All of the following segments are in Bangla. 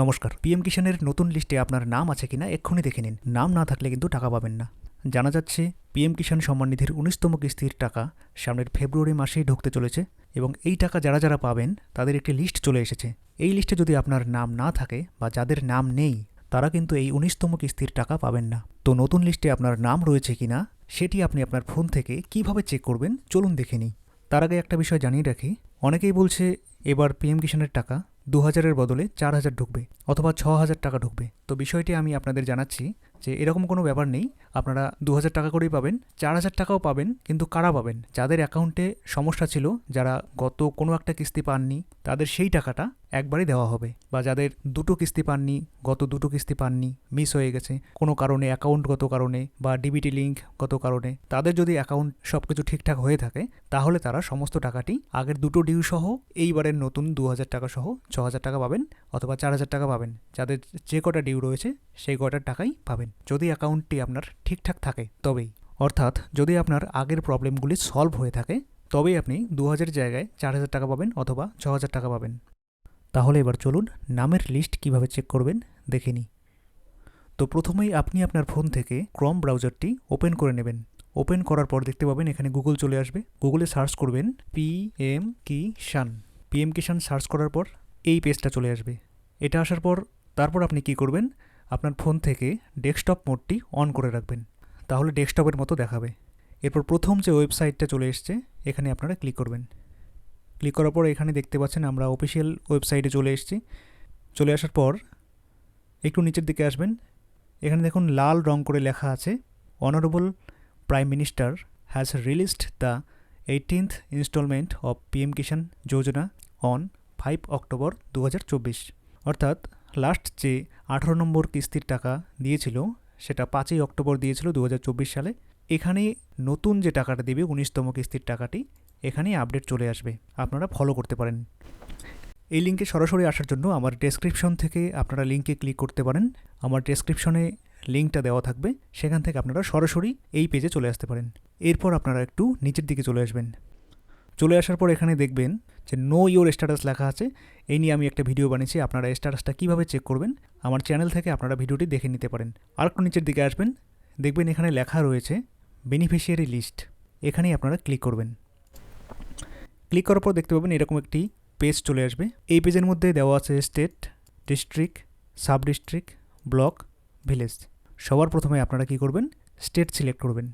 নমস্কার। পিএম কিষানের নতুন লিস্টে আপনার নাম আছে কিনা এক্ষুনি দেখে নিন। নাম না থাকলে কিন্তু টাকা পাবেন না। জানা যাচ্ছে, পিএম কিষাণ সম্মান নিধির উনিশতম কিস্তির টাকা সামনের ফেব্রুয়ারি মাসেই ঢুকতে চলেছে এবং এই টাকা যারা যারা পাবেন, তাদের একটি লিস্ট চলে এসেছে। এই লিস্টে যদি আপনার নাম না থাকে বা যাদের নাম নেই, তারা কিন্তু এই উনিশতম কিস্তির টাকা পাবেন না। তো নতুন লিস্টে আপনার নাম রয়েছে কিনা, সেটি আপনি আপনার ফোন থেকে কীভাবে চেক করবেন, চলুন দেখে নিই। তার আগে একটা বিষয় জানিয়ে রাখি। অনেকেই বলছে, এবার পিএম কিষাণের টাকা দু হাজারের বদলে চার হাজার ঢুকবে অথবা ছ হাজার টাকা ঢুকবে। তো বিষয়টি আমি আপনাদের জানাচ্ছি। যে এরকম কোনো ব্যাপার নেই। আপনারা দু হাজার টাকা করেই পাবেন চার হাজার টাকাও পাবেন, কিন্তু কারা পাবেন? যাদের অ্যাকাউন্টে সমস্যা ছিল, যারা গত কোনো একটা কিস্তি পাননি, তাদের সেই টাকাটা একবারই দেওয়া হবে। বা যাদের দুটো কিস্তি পাননি, গত দুটো কিস্তি পাননি, মিস হয়ে গেছে, কোনো কারণে অ্যাকাউন্টগত কারণে, বা ডিবিটি লিঙ্ক গত কারণে, তাদের যদি অ্যাকাউন্ট সব কিছু ঠিকঠাক হয়ে থাকে, তাহলে তারা সমস্ত টাকাটি আগের দুটো ডিউ সহ, এইবারের নতুন দু হাজার টাকা সহ ছ হাজার টাকা পাবেন, অথবা চার হাজার টাকা পাবেন। যাদের যে কটা ডিউ রয়েছে, সেই কটার টাকাই পাবেন। যদি অ্যাকাউন্টটি আপনার ঠিকঠাক থাকে তবেই। অর্থাৎ যদি আপনার আগের প্রবলেমগুলি সলভ হয়ে থাকে, তবেই আপনি দু হাজার জায়গায় চার হাজার টাকা পাবেন অথবা ছ হাজার টাকা পাবেন। তাহলে এবার চলুন নামের লিস্ট কীভাবে চেক করবেন দেখে নিই। তো প্রথমেই আপনি আপনার ফোন থেকে ক্রম ব্রাউজারটি ওপেন করে নেবেন। ওপেন করার পর দেখতে পাবেন এখানে গুগল চলে আসবে। গুগলে সার্চ করবেন P M Kisan PM Kisan search করার পর এই পেজটা চলে আসবে। এটা আসার পর তারপর আপনি কি করবেন? আপনার ফোন থেকে ডেস্কটপ মোডটি অন করে রাখবেন, তাহলে ডেস্কটপের মতো দেখাবে। এরপর প্রথম যে ওয়েবসাইটটা চলে এসছে, এখানে আপনারা ক্লিক করবেন। ক্লিক করার পর এখানে দেখতে পাচ্ছেন আমরা অফিসিয়াল ওয়েবসাইটে চলে এসেছি। চলে আসার পর একটু নিচের দিকে আসবেন। এখানে দেখুন লাল রং করে লেখা আছে honourable prime minister has released the eighteenth instalment of PM Kisan Yojana on five October দু হাজার চব্বিশ অর্থাৎ লাস্ট যে আঠারো নম্বর কিস্তির টাকা দিয়েছিল, সেটা পাঁচই অক্টোবর দিয়েছিল দু হাজার চব্বিশ সালে। এখানে নতুন যে টাকাটা দেবে, উনিশতম কিস্তির টাকাটি, এখানেই আপডেট চলে আসবে। আপনারা ফলো করতে পারেন। এই লিঙ্কে সরাসরি আসার জন্য আমার ডেসক্রিপশন থেকে আপনারা লিঙ্কে ক্লিক করতে পারেন। আমার ডেসক্রিপশনে লিঙ্কটা দেওয়া থাকবে। সেখান থেকে আপনারা সরাসরি এই পেজে চলে আসতে পারেন। এরপর আপনারা একটু নিচের দিকে চলে আসবেন। চলে আসার পর এখানে দেখবেন যে নো ইওর স্ট্যাটাস লেখা আছে, এই নিয়ে আমি একটা ভিডিও বানিয়েছি, আপনারা স্ট্যাটাসটা কীভাবে চেক করবেন, আমার চ্যানেল থেকে আপনারা ভিডিওটি দেখে নিতে পারেন। আর একটু নিচের দিকে আসবেন, দেখবেন এখানে লেখা রয়েছে বেনিফিশিয়ারি লিস্ট এখানেই আপনারা ক্লিক করবেন। ক্লিক করার পর দেখতে পাবেন এরকম একটি পেজ চলে আসবে। এই পেজের মধ্যে দেওয়া আছে state district sub district block village সবার প্রথমে আপনারা কি করবেন স্টেট সিলেক্ট করবেন।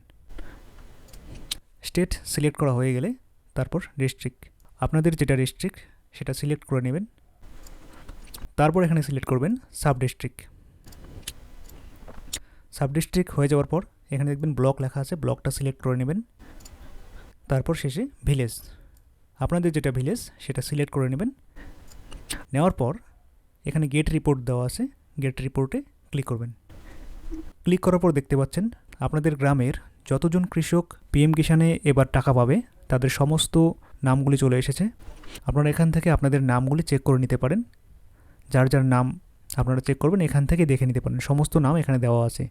স্টেট সিলেক্ট করা হয়ে গেলে তারপর ডিস্ট্রিক্ট আপনাদের যেটা ডিস্ট্রিক্ট সেটা সিলেক্ট করে নেবেন। তারপর এখানে সিলেক্ট করবেন সাব ডিস্ট্রিক্ট সাব ডিস্ট্রিক্ট হয়ে যাওয়ার পর এখানে দেখবেন ব্লক লেখা আছে ব্লকটা সিলেক্ট করে নেবেন। তারপর শেষে ভিলেজ আপনাদের যেটা ভিলেজ সেটা সিলেক্ট করে নেবেন। নেওয়ার পর এখানে গেট রিপোর্ট দেওয়া আছে গেট রিপোর্টে ক্লিক করবেন। ক্লিক করার পর দেখতে পাচ্ছেন আপনাদের গ্রামের যতজন কৃষক পিএম কিষানে এবার টাকা পাবে, তাদের সমস্ত নামগুলি চলে এসেছে। আপনারা এখান থেকে আপনাদের নামগুলি চেক করে নিতে পারেন। যার যার নাম আপনারা চেক করবেন, এখান থেকে দেখে নিতে পারেন। সমস্ত নাম এখানে দেওয়া আছে।